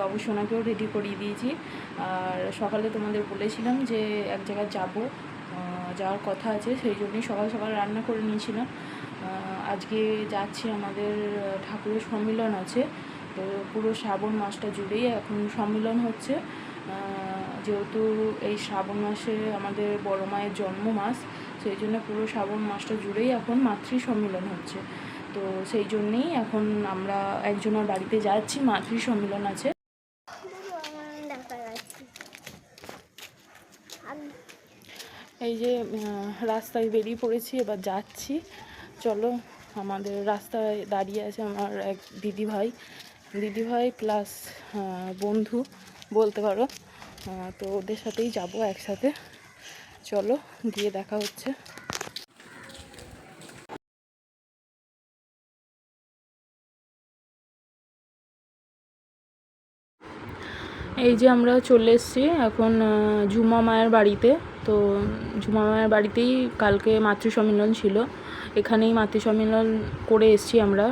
বাবু সোনাকেও ready করিয়ে দিয়েছি। আর সকালে তোমাদের বলেছিলাম যে এক জায়গায় যাব যাওয়ার কথা আছে, সেই জন্যই সকাল সকাল রান্না করে নিয়েছিলাম। আজকে যাচ্ছি আমাদের ঠাকুরের সম্মিলন আছে, তো পুরো শ্রাবণ মাসটা জুড়েই এখন সম্মিলন হচ্ছে। যেহেতু এই শ্রাবণ মাসে আমাদের বড় মায়ের জন্ম মাস সেই জন্য পুরো শ্রাবণ মাসটা জুড়েই এখন মাতৃ সম্মিলন হচ্ছে। তো সেই জন্যেই এখন আমরা একজনের বাড়িতে যাচ্ছি, মাতৃ সম্মেলন আছে। এই যে রাস্তায় বেরিয়ে পড়েছি, এবার যাচ্ছি। চলো, আমাদের রাস্তায় দাঁড়িয়ে আছে আমার এক দিদি ভাই দিদি ভাই প্লাস বন্ধু, বলতে পারো। তো ওদের সাথেই যাব একসাথে। চলো, গিয়ে দেখা হচ্ছে। এই যে আমরা চলে এসছি এখন ঝুমা মায়ের বাড়িতে। তো ঝুমা মায়ের বাড়িতেই কালকে মাতৃ সম্মেলন ছিল। এখানেই মাতৃ সম্মেলন করে এসেছি আমরা।